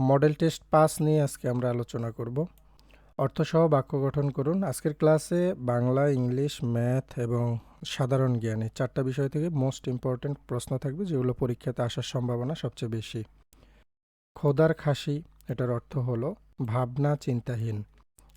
Model test pass নিয়ে আজকে আমরা আলোচনা করব। অর্থসহ বাক্য গঠন করুন। আজকের ক্লাসে বাংলা, ইংলিশ ম্যাথ এবং সাধারণ জ্ঞানে চারটা বিষয় থেকে মোস্ট ইম্পর্ট্যান্ট প্রশ্ন থাকবে, যেগুলো পরীক্ষাতে আসার সম্ভাবনা সবচেয়ে বেশি। খোদার খাসি, এটার অর্থ হলো ভাবনা চিন্তাহীন।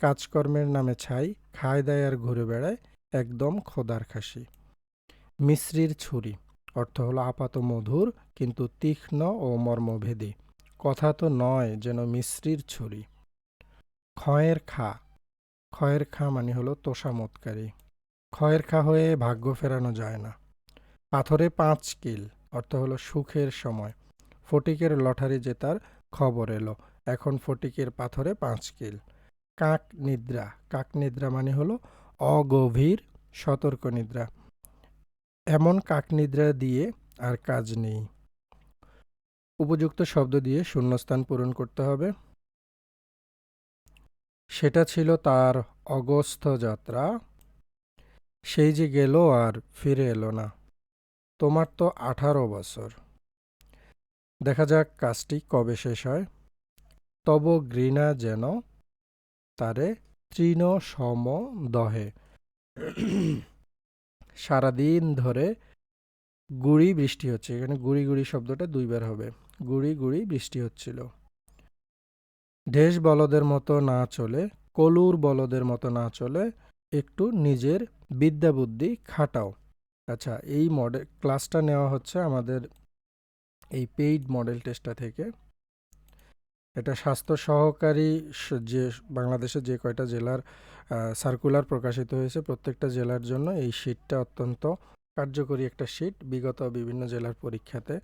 কাজকর্মের নামে ছাই, খায় দায় আর ঘুরে বেড়ায়, একদম খোদার খাসি। মিশ্রির ছুরি, অর্থ হলো আপাত মধুর, কিন্তু তীক্ষ্ণ ও মর্মভেদী। কথা তো নয় যেন মিশ্রির ছুরি। ক্ষয়ের খা। ক্ষয়ের খা মানে হলো তোষামতকারী ক্ষয়ের খা হয়ে ভাগ্য ফেরানো যায় না। পাথরে পাঁচ কিল, অর্থ হলো সুখের সময়। ফটিকের লটারি জেতার খবর এলো, এখন ফটিকের পাথরে পাঁচ কিল। কাক নিদ্রা। কাক নিদ্রা মানে হলো অগভীর সতর্ক নিদ্রা। এমন কাক নিদ্রা দিয়ে আর কাজ নেই। উপযুক্ত শব্দ দিয়ে শূন্যস্থান পূরণ করতে হবে। সেটা ছিল তার অগস্থ যাত্রা। সেই যে গেল আর ফিরে এলো না। তোমার তো আঠারো বছর। দেখা যাক কাজটি কবে শেষ হয়। তব ঘৃণা যেন তারে তৃণ সম দহে। সারাদিন ধরে গুড়ি বৃষ্টি হচ্ছে। এখানে গুড়ি গুড়ি শব্দটা দুইবার হবে। গুড়ি গুড়ি বৃষ্টি হচ্ছিল। ঢেস বলদের মতো না চলে, কলুর বলদের মতো না চলে, একটু নিজের বিদ্যা বুদ্ধি খাটাও। আচ্ছা এই মডেল ক্লাসটা নেওয়া হচ্ছে আমাদের এই পেইড মডেল টেস্টটা থেকে। এটা স্বাস্থ্য সহকারী যে, বাংলাদেশের যে কয়টা জেলার সার্কুলার প্রকাশিত হয়েছে প্রত্যেকটা জেলার জন্য এই শীটটা অত্যন্ত কার্যকরী একটা শীট বিগত বিভিন্ন জেলার পরীক্ষাতে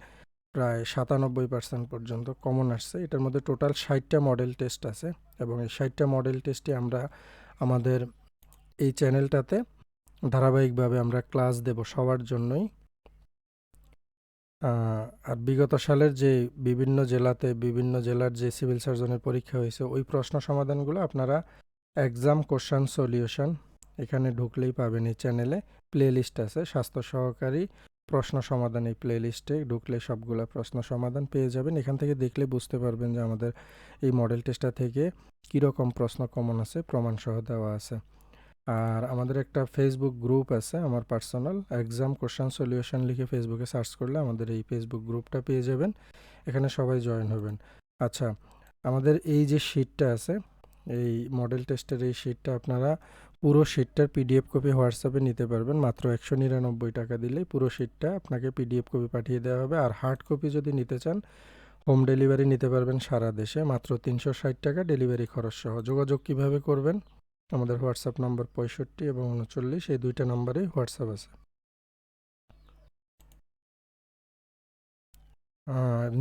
প্রায় সাতানব্বই পার্সেন্ট পর্যন্ত কমন আসছে। এটার মধ্যে টোটাল ষাটটা মডেল টেস্ট আছে এবং এই ষাটটা মডেল টেস্টে আমরা আমাদের এই চ্যানেলটাতে ধারাবাহিকভাবে আমরা ক্লাস দেব সবার জন্যই। আর বিগত সালের যে বিভিন্ন জেলাতে, বিভিন্ন জেলার যে সিভিল সার্জনের পরীক্ষা হয়েছে, ওই প্রশ্ন সমাধানগুলো আপনারা এক্সাম কোশ্চান সলিউশন এখানে ঢুকলেই পাবেন এই চ্যানেলে প্লে লিস্ট আছে, স্বাস্থ্য সহকারী প্রশ্ন সমাধান এই প্লে লিস্টে ঢুকলে সবগুলা প্রশ্ন সমাধান পেয়ে যাবেন। এখান থেকে দেখলে বুঝতে পারবেন যে আমাদের এই মডেল টেস্টটা থেকে কীরকম প্রশ্ন কমন আছে প্রমাণ সহ দেওয়া আছে। আর আমাদের একটা ফেসবুক গ্রুপ আছে, আমার পার্সোনাল এক্সাম কোশ্চেন সলিউশন লিখে ফেসবুকে সার্চ করলে আমাদের এই ফেসবুক গ্রুপটা পেয়ে যাবেন। এখানে সবাই জয়েন হবেন। আচ্ছা আমাদের এই যে শিটটা আছে, এই মডেল টেস্টের এই শিটটা আপনারা পুরো শিটটার পিডিএফ কপি হোয়াটসঅ্যাপে নিতে পারবেন। মাত্র একশো নিরানব্বই টাকা দিলেই পুরো শিটটা আপনাকে পিডিএফ কপি পাঠিয়ে দেওয়া হবে। আর হার্ড কপি যদি নিতে চান হোম ডেলিভারি নিতে পারবেন সারা দেশে। মাত্র তিনশো ষাট টাকা ডেলিভারি খরচ সহ। যোগাযোগ কীভাবে করবেন? আমাদের হোয়াটসঅ্যাপ নম্বর পঁয়ষট্টি এবং উনচল্লিশ, এই দুইটা নম্বরেই হোয়াটসঅ্যাপ আছে।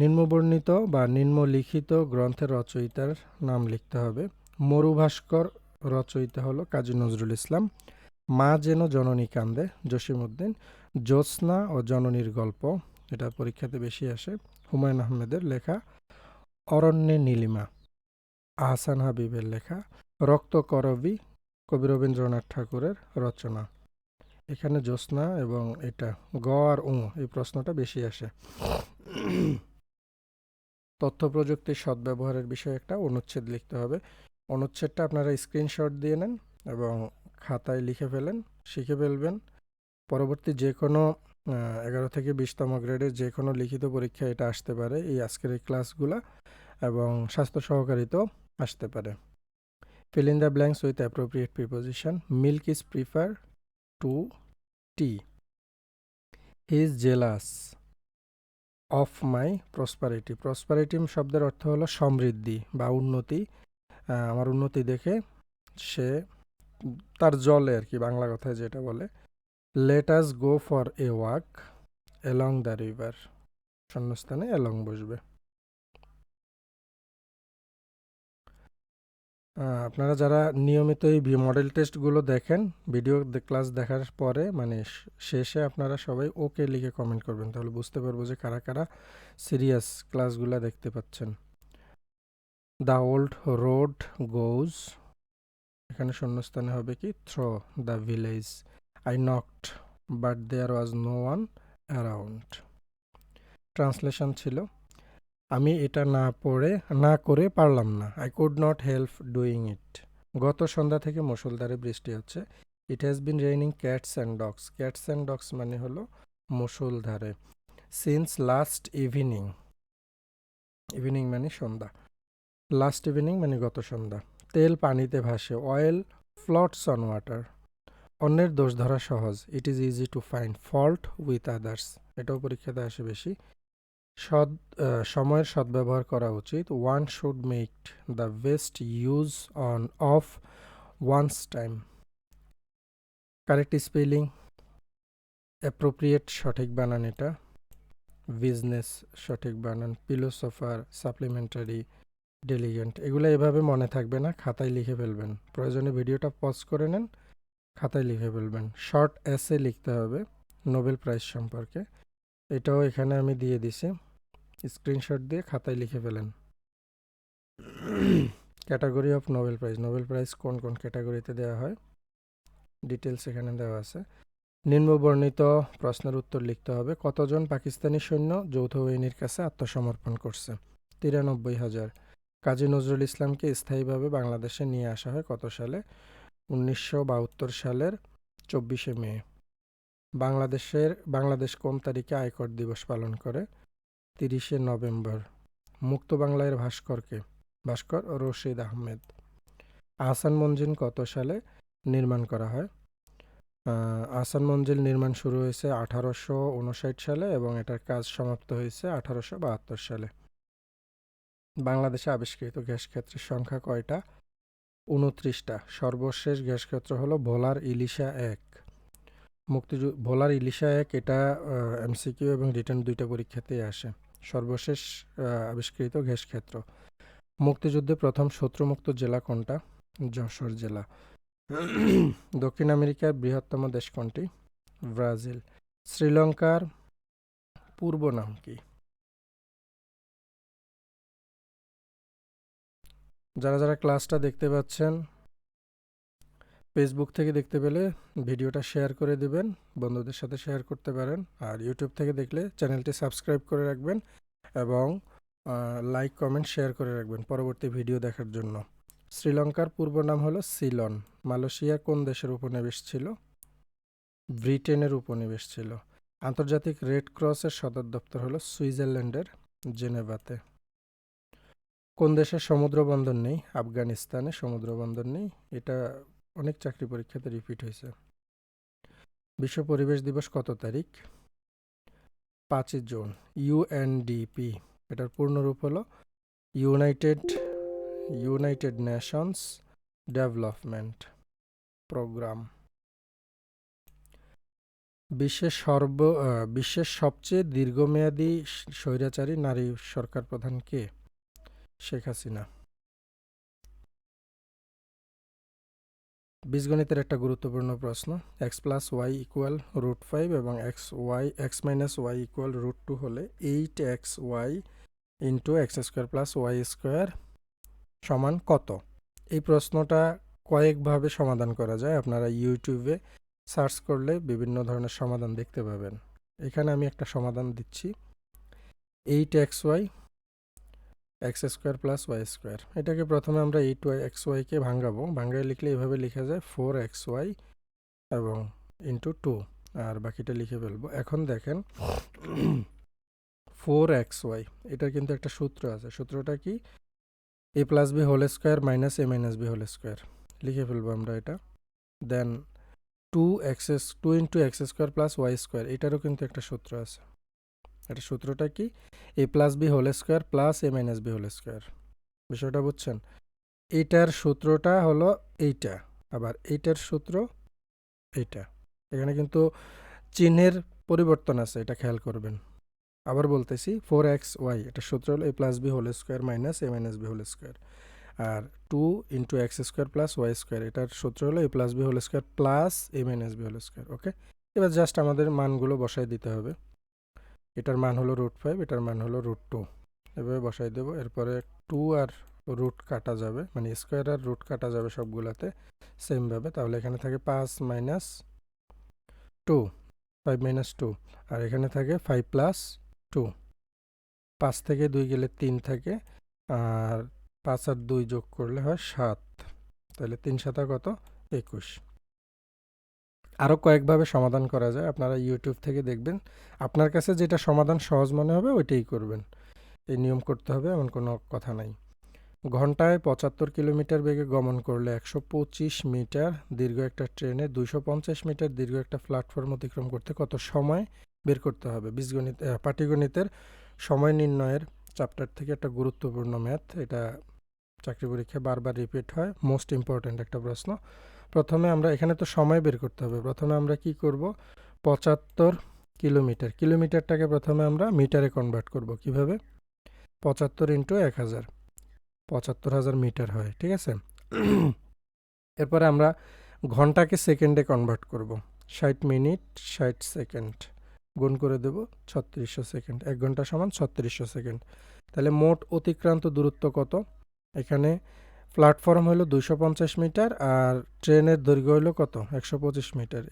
নিম্নবর্ণিত বা নিম্নলিখিত গ্রন্থের রচয়িতার নাম লিখতে হবে। মরুভাস্কর রচয়িতা হলো কাজী নজরুল ইসলাম। মা যেন জননী কান্দে, জসিমউদ্দিন। জ্যোৎস্না ও জননীর গল্প, এটা পরীক্ষাতে বেশি আসে। হুমায়ুন আহমেদের লেখা, অরণ্যে নীলিমা। আহসান হাবিবের লেখা, রক্ত করবি, কবি রবীন্দ্রনাথ ঠাকুরের রচনা। এখানে জ্যোৎস্না এবং এটা, গ আর উ, এই প্রশ্নটা বেশি আসে। তথ্য প্রযুক্তির সদ্ব্যবহারের বিষয়ে একটা অনুচ্ছেদ লিখতে হবে। অনুচ্ছেদটা আপনারা স্ক্রিনশট দিয়ে নেন এবং খাতায় লিখে ফেলেন, শিখে ফেলবেন। পরবর্তী যে কোনো এগারো থেকে বিশতম গ্রেডের যে কোনো লিখিত পরীক্ষা এটা আসতে পারে, এই আজকের এই ক্লাসগুলা, এবং স্বাস্থ্য সহকারিতেও আসতে পারে। In the blanks with appropriate preposition. Milk is preferred to tea. He is jealous of my prosperity. Prosperity শব্দের অর্থ হলো সমৃদ্ধি বা উন্নতি। আমার উন্নতি দেখে সে তার জলে আর কি, বাংলা কথায় যেটা বলে let us go for a walk along the river শূন্যস্থানে অ্যালং বসবে। আপনারা যারা নিয়মিত এই মডেল টেস্টগুলো দেখেন ভিডিও ক্লাস দেখার পরে মানে শেষে আপনারা সবাই ওকে লিখে কমেন্ট করবেন, তাহলে বুঝতে পারব যে কারা কারা সিরিয়াস ক্লাসগুলো দেখতে পাচ্ছেন। The old road goes. এখানে শূন্যস্থানে হবে কি? Through the village. I knocked, but there was no one around. Translation ছিল। আমি এটা না পড়ে, না করে পারলাম না। I could not help doing it. গত সন্ধ্যা থেকে মুষলধারে বৃষ্টি হচ্ছে। It has been raining cats and dogs. Cats and dogs মানে হলো মুসলধারে সিন্স লাস্ট ইভিনিং। ইভিনিং মানে সন্ধ্যা। লাস্ট ইভিনিং মানে গত সন্ধ্যা, তেল পানিতে ভাসে অয়েল ফ্লটস অন ওয়াটার অন্যের দোষ ধরা সহজ। It is easy to find fault with others এটাও পরীক্ষাতে আসে বেশি। সদ সময়ের সদ্ব্যবহার করা উচিত। One should make the best use on of one's time correct spelling appropriate সঠিক বানান এটা। বিজনেস সঠিক বানান। পিলোসফার সাপ্লিমেন্টারি ডেলিগেন্ট এগুলো এভাবে মনে থাকবে না, খাতায় লিখে ফেলবেন। প্রয়োজনে ভিডিওটা পজ করে নেন, খাতায় লিখে ফেলবেন। শর্ট এসে লিখতে হবে নোবেল প্রাইজ সম্পর্কে। এটাও এখানে আমি দিয়ে দিছি। স্ক্রিনশট দিয়ে খাতায় লিখে ফেলেন। Category of Nobel prize Nobel prize কোন কোন ক্যাটাগরিতে দেওয়া হয়? ডিটেলস এখানে দেওয়া আছে। নিম্নবর্ণিত প্রশ্নের উত্তর লিখতে হবে। কতজন পাকিস্তানি সৈন্য যৌথ বাহিনীর কাছে আত্মসমর্পণ করছে? তিরানব্বই হাজার। কাজী নজরুল ইসলামকে স্থায়ীভাবে বাংলাদেশে নিয়ে আসা হয় কত সালে? উনিশশো বাহাত্তর সালের চব্বিশে মে। বাংলাদেশের বাংলাদেশ কোন তারিখে আয়কর দিবস পালন করে? তিরিশে নভেম্বর। মুক্ত বাংলার ভাস্করকে ভাস্কর রশিদ আহমেদ। আহসান মঞ্জিল কত সালে নির্মাণ করা হয়? আহ, আহসান মঞ্জিল নির্মাণ শুরু হয়েছে আঠারোশো উনষাট সালে এবং এটার কাজ সমাপ্ত হয়েছে আঠারোশো বাহাত্তর সালে। বাংলাদেশে আবিষ্কৃত গ্যাস ক্ষেত্রের সংখ্যা কয়টা? উনত্রিশটা। সর্বশেষ গ্যাস ক্ষেত্র হলো ভোলার ইলিশা এক। মুক্তিযু, ভোলার ইলিশা এক, এটা এমসিকিউ এবং রিটার্ন দুইটা পরীক্ষাতেই আসে। সর্বশেষ আবিষ্কৃত গ্যাস ক্ষেত্র। মুক্তিযুদ্ধে প্রথম শত্রুমুক্ত জেলা কোনটা? যশোর জেলা। দক্ষিণ আমেরিকার বৃহত্তম দেশ কোনটি? ব্রাজিল। শ্রীলঙ্কার পূর্ব নাম কি? যারা যারা ক্লাসটা দেখতে পাচ্ছেন ফেসবুক থেকে দেখতে পেলে ভিডিওটা শেয়ার করে দিবেন, বন্ধুদের সাথে শেয়ার করতে পারেন, আর ইউটিউব থেকে দেখলে চ্যানেলটি সাবস্ক্রাইব করে রাখবেন এবং লাইক কমেন্ট শেয়ার করে রাখবেন পরবর্তী ভিডিও দেখার জন্য। শ্রীলঙ্কার পূর্ব নাম হলো সিলন, মালয়েশিয়া কোন দেশের উপনিবেশ ছিল? ব্রিটেনের উপনিবেশ ছিল। আন্তর্জাতিক রেড ক্রসের সদর দপ্তর হলো সুইজারল্যান্ডের জেনেভাতে। কোন দেশের সমুদ্র বন্দর নেই? আফগানিস্তানে সমুদ্র বন্দর নেই? এটা অনেক চাকরি পরীক্ষাতে রিপিট হয়েছে। বিশ্ব পরিবেশ দিবস কত তারিখ? পাঁচই জুন। ইউএনডিপি এটার পূর্ণরূপ হলো United United Nations development programme বিশ্বের সর্ব বিশ্বের সবচেয়ে দীর্ঘমেয়াদী স্বৈরাচারী নারী সরকার প্রধান কে? শেখ হাসিনা। বীজগণিতের একটা গুরুত্বপূর্ণ প্রশ্ন x plus y equal root five এবং x y x minus y equal root two হলে eight x y into x square plus y square সমান কত? এই প্রশ্নটা কয়েকভাবে সমাধান করা যায়, আপনারা ইউটিউবে সার্চ করলে বিভিন্ন ধরনের সমাধান দেখতে পাবেন। এখানে আমি একটা সমাধান দিচ্ছি। Eight x y x square plus y square এটাকে প্রথমে আমরা এইট ওয়াই এক্স ওয়াইকে ভাঙাবো। ভাঙায় লিখলে এভাবে লেখা যায় ফোর এক্স ওয়াই এবং ইন্টু টু আর বাকিটা লিখে ফেলব। এখন দেখেন ফোর এক্স ওয়াই এটার কিন্তু একটা সূত্র আছে। সূত্রটা কি? A plus b whole square minus a minus b whole square লিখে ফেলব আমরা এটা। Then two x two into x square plus y square এটারও কিন্তু একটা সূত্র আছে। এটা সূত্রটা কি? A plus b whole square plus a minus b whole square বিষয়টা বুঝছেন? এইটার সূত্রটা হলো এইটা। আবার এইটার সূত্র এইটা। এখানে কিন্তু চিহ্নের পরিবর্তন আছে, এটা খেয়াল করবেন। আবার বলতেছি ফোর এক্স ওয়াই এটা সূত্র হলো a plus b whole square minus a minus b whole square R two into x square plus y square এটার সূত্র হলো a plus b whole square plus a minus b whole square okay এবার just আমাদের মানগুলো বসাই দিতে হবে। এটার মান হলো রুট ফাইভ এটার মান হলো রুট টু এভাবে বসাই দেবো, এরপরে টু আর রুট কাটা যাবে মানে স্কোয়ার আর রুট কাটা যাবে সবগুলোতে সেমভাবে তাহলে এখানে থাকে পাঁচ minus two five minus two আর এখানে থাকে ফাইভ প্লাস টু পাঁচ থেকে দুই গেলে তিন থাকে, আর পাঁচ আর দুই যোগ করলে হয় সাত। তাহলে তিন সাতা কত? একুশ। আরও কয়েকভাবে সমাধান করা যায়। আপনারা ইউটিউব থেকে দেখবেন। আপনার কাছে যেটা সমাধান সহজ মনে হবে, ওইটাই করবেন। এই নিয়ম করতে হবে, এমন কোনো কথা নাই। ঘন্টায় পঁচাত্তর কিলোমিটার বেগে গমন করলে একশো পঁচিশ মিটার দীর্ঘ একটা ট্রেনে দুশো পঞ্চাশ মিটার দীর্ঘ একটা প্ল্যাটফর্ম অতিক্রম করতে কত সময় বের করতে হবে? বীজগণিত পাটিগণিতের সময় নির্ণয়ের চ্যাপ্টার থেকে একটা গুরুত্বপূর্ণ ম্যাথ। এটা চাকরি পরীক্ষায় বারবার রিপিট হয়। মোস্ট ইম্পর্ট্যান্ট একটা প্রশ্ন। প্রথমে আমরা, এখানে তো সময় বের করতে হবে। প্রথমে আমরা কি করব? পঁচাত্তর কিলোমিটার। কিলোমিটারটাকে প্রথমে আমরা মিটারে কনভার্ট করব। কীভাবে? পঁচাত্তর ইন্টু এক হাজার। পঁচাত্তর হাজার মিটার হয়, ঠিক আছে? এরপরে আমরা ঘন্টাকে সেকেন্ডে কনভার্ট করব। ষাট মিনিট, ষাট সেকেন্ড। গুণ করে দেব ছত্রিশশো সেকেন্ড। এক ঘণ্টা সমান ছত্রিশশো সেকেন্ড। তাহলে মোট অতিক্রান্ত দূরত্ব কত? এখানে প্ল্যাটফর্ম হলো দুইশো পঞ্চাশ মিটার আর ট্রেনের দৈর্ঘ্য হলো কত? একশো পঁচিশ মিটার।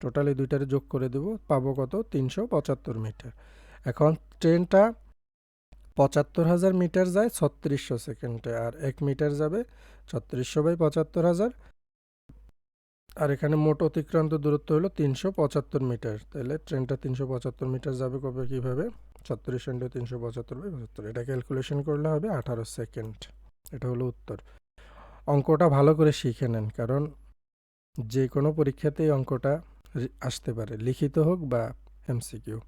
টোটালি দুইটারে যোগ করে দেব, পাবো কত? তিনশো পঁচাত্তর মিটার। এখন ট্রেনটা পঁচাত্তর হাজার মিটার যায় ছত্রিশশো সেকেন্ডে, আর এক মিটার যাবে ছত্রিশশো বাই পঁচাত্তর হাজার। আর এখানে মোট অতিক্রান্ত দূরত্ব হলো তিনশো পঁচাত্তর মিটার। তাহলে ট্রেনটা তিনশো পঁচাত্তর মিটার যাবে কবে? কীভাবে? ছত্রিশ ইন্টু তিনশো পঁচাত্তর বাই পঁচাত্তর। এটা ক্যালকুলেশন করলে হবে আঠারো সেকেন্ড। এটা হলো উত্তর। অঙ্কটা ভালো করে শিখে নেন, কারণ যে কোনো পরীক্ষাতেই অঙ্কটা আসতে পারে, লিখিত হোক বা এমসিকিউ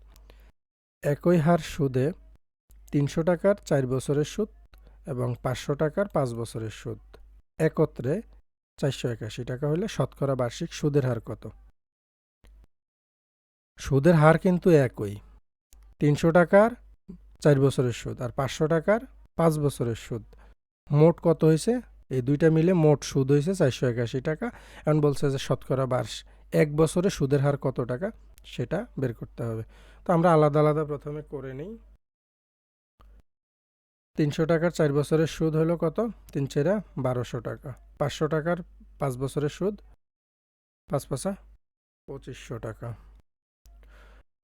একই হার সুদে তিনশো টাকার চার বছরের সুদ এবং পাঁচশো টাকার পাঁচ বছরের সুদ। একত্রে চারশো একাশি টাকা হলে শতকরা বার্ষিক সুদের হার কত? সুদের হার কিন্তু একই। তিনশো টাকার চার বছরের সুদ আর পাঁচশো টাকার পাঁচ বছরের সুদ। মোট কত হয়েছে? এই দুইটা মিলে মোট সুদ হয়েছে চারশো একাশি টাকা। এখন বলছে যে শতকরা বার্ষ, এক বছরে সুদের হার কত টাকা? সেটা বের করতে হবে। তো আমরা আলাদা আলাদা প্রথমে করে নিই। তিনশো টাকার চার বছরের সুদ হলো কত? তিন চেরা বারোশো টাকা। পাঁচশো টাকার পাঁচ বছরের সুদ, পাঁচ পাঁচা পঁচিশশো টাকা।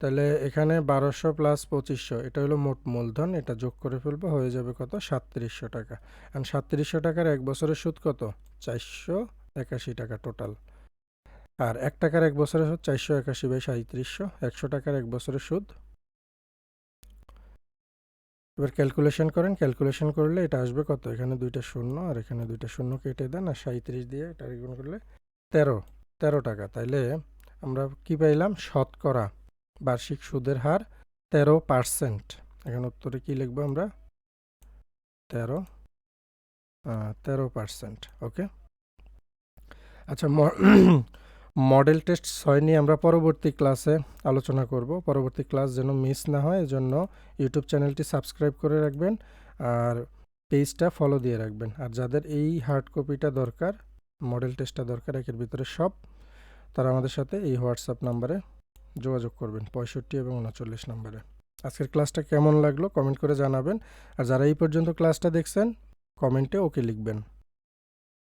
তাহলে এখানে বারোশো প্লাস পঁচিশশো, এটা হলো মোট মূলধন, এটা যোগ করে ফেলব, হয়ে যাবে কত? সাতত্রিশশো টাকা। আর সাতত্রিশশো টাকার এক বছরের সুদ কত? চারশো একাশি টাকা টোটাল আর এক টাকার এক বছরের সুদ চারশো একাশি বাই সাঁত্রিশশো একশো টাকার এক বছরের সুদ। এবার ক্যালকুলেশন করেন ক্যালকুলেশন করলে এটা আসবে কত? এখানে দুইটা শূন্য আর এখানে দুইটা শূন্য কেটে দেন, আর সাঁত্রিশ দিয়ে এটা গুণ করলে তেরো তেরো টাকা। তাইলে আমরা কি পাইলাম? শতকরা বার্ষিক সুদের হার তেরো পার্সেন্ট। এখন উত্তরে কি লিখব আমরা? তেরো তেরো পার্সেন্ট, ওকে? আচ্ছা মডেল টেস্ট ছয় নিয়ে আমরা পরবর্তী ক্লাসে আলোচনা করব। পরবর্তী ক্লাস যেন মিস না হয়, এজন্য ইউটিউব চ্যানেলটি সাবস্ক্রাইব করে রাখবেন আর পেজটা ফলো দিয়ে রাখবেন। আর যাদের এই হার্ড কপিটা দরকার, মডেল টেস্টটা দরকার, একের ভিতরে সব, তারা আমাদের সাথে এই হোয়াটসঅ্যাপ নাম্বারে যোগাযোগ করবেন পঁয়ষট্টি এবং উনচল্লিশ নম্বরে। আজকের ক্লাসটা কেমন লাগল কমেন্ট করে জানাবেন। আর যারা এই পর্যন্ত ক্লাসটা দেখছেন, কমেন্টে ওকে লিখবেন।